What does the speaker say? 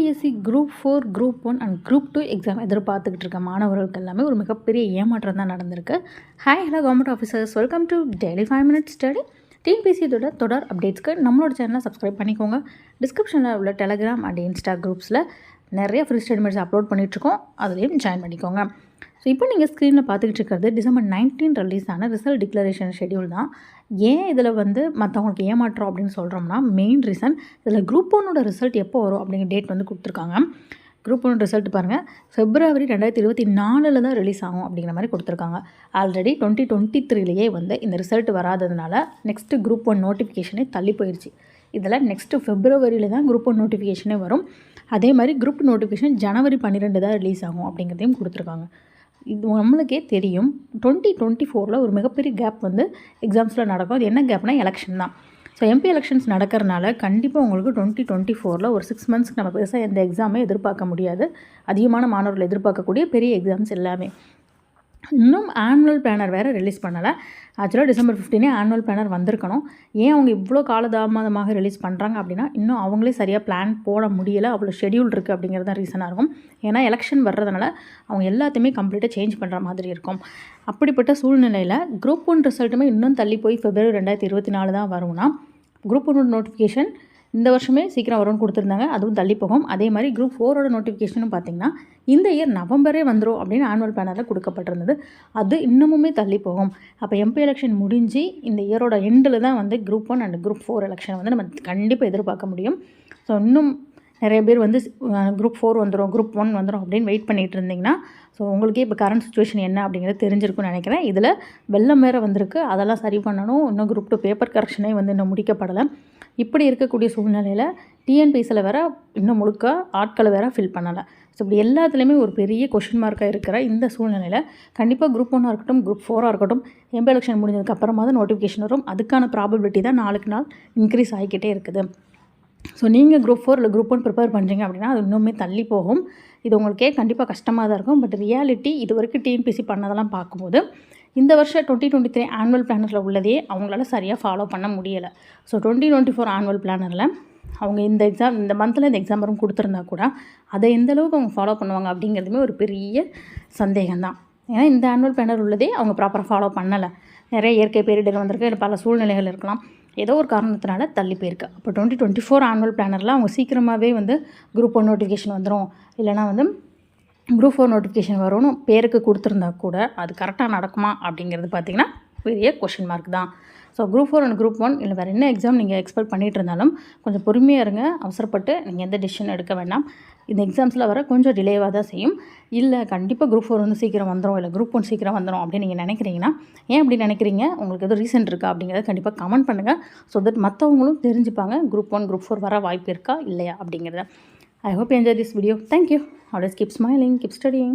TNPSC group four group one and group two exam எதிர்பார்த்துக்கிட்டு இருக்க மாணவர்களுக்கு எல்லாமே ஒரு மிகப்பெரிய ஏமாற்றம் தான் நடந்திருக்கு. Hi hello government officers welcome to daily five minutes study TNPSC தொடர் அப்டேட்ஸ்க்கு நம்மளோட சேனலை சப்ஸ்கிரைப் பண்ணிக்கோங்க. டிஸ்கிரிப்ஷனில் உள்ள டெலகிராம் அண்ட் இன்ஸ்டா குரூப்ஸில் நிறைய ஃப்ரீ ஸ்டேட்மெண்ட்ஸ் அப்லோட் பண்ணிகிட்ருக்கோம் அதுலேயும் ஜாயின் பண்ணிக்கோங்க. ஸோ இப்போ நீங்கள் ஸ்க்ரீனில் பார்த்துக்கிட்டு இருக்கிறது டிசம்பர் நைன்டீன் ரிலீஸ் ஆன ரிசல்ட் டிக்ளரேஷன் ஷெடியூல் தான். ஏன் இதில் வந்து மற்றவங்களுக்கு ஏமாற்றம் அப்படின்னு சொல்கிறோம்னா மெயின் ரீசன் இதில் குரூப் ஒன்னோட ரிசல்ட் எப்போ வரும் அப்படிங்கிற டேட் வந்து கொடுத்துருக்காங்க. குரூப் ஒன் ரிசல்ட் பாருங்கள் ஃபெப்ரவரி ரெண்டாயிரத்தி இருபத்தி நாலில் தான் ரிலீஸ் ஆகும் அப்படிங்கிற மாதிரி கொடுத்துருக்காங்க. ஆல்ரெடி டுவெண்ட்டி டுவெண்ட்டி த்ரீலேயே வந்து இந்த ரிசல்ட் வராததுனால நெக்ஸ்ட்டு குரூப் ஒன் நோட்டிஃபிகேஷனே தள்ளி போயிடுச்சு இதில் நெக்ஸ்ட்டு ஃபெப்ரவரியில் தான் குரூப் ஒன் நோட்டிஃபிகேஷனே வரும். அதே மாதிரி குரூப் நோட்டிஃபிகேஷன் ஜனவரி பன்னிரெண்டு தான் ரிலீஸ் ஆகும் அப்படிங்கிறதையும் கொடுத்துருக்காங்க. இது நம்மளுக்கே தெரியும். டுவெண்ட்டி டுவெண்ட்டி ஃபோரில் ஒரு மிகப்பெரிய கேப் வந்து எக்ஸாம்ஸில் நடக்கும். அது என்ன கேப்னா எலெக்ஷன் தான். ஸோ எம்பி எலெக்ஷன்ஸ் நடக்கிறனால கண்டிப்பாக உங்களுக்கு டுவெண்ட்டி டுவெண்ட்டி ஃபோரில் ஒரு சிக்ஸ் மந்த்ஸ்க்கு நம்ம பெருசாக எந்த எக்ஸாமே எதிர்பார்க்க முடியாது. அதிகமான மாணவர்கள் எதிர்பார்க்கக்கூடிய பெரிய எக்ஸாம்ஸ் எல்லாமே. இன்னும் ஆனுவல் பிளானர் வேறு ரிலீஸ் பண்ணலை. ஆக்சுவலாக டிசம்பர் ஃபிஃப்டீனே ஆனுவல் பிளானர் வந்திருக்கணும். ஏன் அவங்க இவ்வளோ காலதாமதமாக ரிலீஸ் பண்ணுறாங்க அப்படின்னா இன்னும் அவங்களே சரியாக பிளான் போட முடியலை. அவ்வளோ ஷெடியூல் இருக்குது அப்படிங்கிறது தான் ரீசனாக இருக்கும். ஏன்னா எலெக்ஷன் வர்றதுனால அவங்க எல்லாத்தையுமே கம்ப்ளீட்டாக சேஞ்ச் பண்ணுற மாதிரி இருக்கும். அப்படிப்பட்ட சூழ்நிலையில் குரூப் ஒன் ரிசல்ட்டுமே இன்னும் தள்ளி போய் பிப்ரவரி ரெண்டாயிரத்தி இருபத்தி நாலு தான் வரும்னா குரூப் ஒன் நோட்டிஃபிகேஷன் இந்த வருஷமே சீக்கிரம் வரும்னு கொடுத்துருந்தாங்க. அதுவும் தள்ளி போகும். அதே மாதிரி குரூப் ஃபோரோட நோட்டிஃபிகேஷனும் பார்த்திங்கன்னா இந்த இயர் நவம்பரே வந்துடும் அப்படின்னு ஆனுவல் பேனரில் கொடுக்கப்பட்டிருந்தது. அது இன்னமுமே தள்ளி போகும். அப்போ எம்பி எலெக்ஷன் முடிஞ்சு இந்த இயரோட எண்டில் தான் வந்து group one and group four election வந்து நம்ம கண்டிப்பாக எதிர்பார்க்க முடியும். ஸோ இன்னும் நிறைய பேர் வந்து குரூப் ஃபோர் வந்துடும் குரூப் ஒன் வந்துடும் அப்படின்னு வெயிட் பண்ணிகிட்டு இருந்தீங்கன்னா ஸோ உங்களுக்கே இப்போ கரண்ட் சுச்சுவேஷன் என்ன அப்படிங்கிறது தெரிஞ்சிருக்கும்னு நினைக்கிறேன். இதில் வெள்ளம் வேறு வந்திருக்கு. அதெல்லாம் சரி பண்ணணும். இன்னும் குரூப் டூ பேப்பர் கரெக்ஷனே வந்து இன்னும் முடிக்கப்படலை. இப்படி இருக்கக்கூடிய சூழ்நிலையில் டிஎன்பிஎஸ்சியில் வேறு இன்னும் முழுக்க ஆட்களை வேறு ஃபில் பண்ணலை. ஸோ இப்படி எல்லாத்துலேயுமே ஒரு பெரிய கொஷின் மார்க்காக இருக்கிற இந்த சூழ்நிலையில் கண்டிப்பாக குரூப் ஒன்னாக இருக்கட்டும் குரூப் ஃபோராக இருக்கட்டும் எம்பி எலெக்ஷன் முடிஞ்சதுக்கு அப்புறமா தான் நோட்டிஃபிகேஷன் வரும். அதுக்கான ப்ராபபிலிட்டி தான் நாளுக்கு நாள் இன்க்ரீஸ் ஆகிக்கிட்டே இருக்குது. ஸோ நீங்கள் குரூப் ஃபோர் இல்லை குரூப் ஒன் ப்ரிப்பேர் பண்ணுறீங்க அப்படின்னா அது இன்னுமே தள்ளி போகும். இது உங்களுக்கே கண்டிப்பாக கஷ்டமாக தான் இருக்கும். பட் ரியாலிட்டி இது வரைக்கும் டிஎன்பிசி பண்ணதெல்லாம் பார்க்கும்போது இந்த வருஷம் டுவெண்ட்டி டுவெண்ட்டி த்ரீ ஆனுவல் பிளானரில் உள்ளதே அவங்களால சரியாக ஃபாலோ பண்ண முடியலை. So twenty twenty four annual பிளானரில் அவங்க இந்த எக்ஸாம் இந்த மந்தில் இந்த எக்ஸாம் வரும் கொடுத்துருந்தா கூட அதை எந்த அளவுக்கு அவங்க ஃபாலோ பண்ணுவாங்க அப்படிங்கிறதுமே ஒரு பெரிய சந்தேகம் தான். ஏன்னா இந்த ஆனுவல் பிளானர் உள்ளதே அவங்க ப்ராப்பராக ஃபாலோ பண்ணலை. நிறைய இயற்கை பேரிடர் வந்திருக்கு இல்லை பல சூழ்நிலைகள் இருக்கலாம். ஏதோ ஒரு காரணத்தினால தள்ளி போயிருக்கு. அப்போ டுவெண்ட்டி டுவெண்ட்டி ஃபோர் ஆனுவல் பிளானரில் அவங்க சீக்கிரமாகவே வந்து குரூப் ஒன் நோட்டிஃபிகேஷன் வந்துடும் இல்லைனா வந்து குரூப் ஃபோர் நோட்டிஃபிகேஷன் வரும்னு பேருக்கு கொடுத்துருந்தா கூட அது கரெக்டாக நடக்குமா அப்படிங்கிறது பார்த்திங்கன்னா பெரிய கொஷின் மார்க் தான். So group four and group one இல்லை வேறு என்ன எக்ஸாம் நீங்கள் எக்ஸ்பெக்ட் பண்ணிகிட்டு இருந்தாலும் கொஞ்சம் பொறுமையாக இருங்க அவசரப்பட்டு நீங்கள் எந்த டிசிஷன் எடுக்க வேண்டாம். இந்த எக்ஸாம்ஸில் வர கொஞ்சம் டிலேவாக தான் செய்யும். இல்லை கண்டிப்பாக குரூப் ஃபோர் வந்து சீக்கிரம் வந்துடும் இல்லை குரூப் ஒன் சீக்கிரம் வந்துடும் அப்படின்னு நீங்கள் நினைக்கிறீங்கன்னா ஏன் அப்படி நினைக்கிறீங்க? உங்களுக்கு எதுவும் ரீசன் இருக்கா அப்படிங்கிறத கண்டிப்பாக கமெண்ட் பண்ணுங்கள் ஸோ தட் மற்றவங்களும் தெரிஞ்சுப்பாங்க குரூப் ஒன் குரூப் ஃபோர் வர வாய்ப்பு இருக்கா இல்லையா அப்படிங்கிறத. I hope enjoy this video thank you always keep smiling keep studying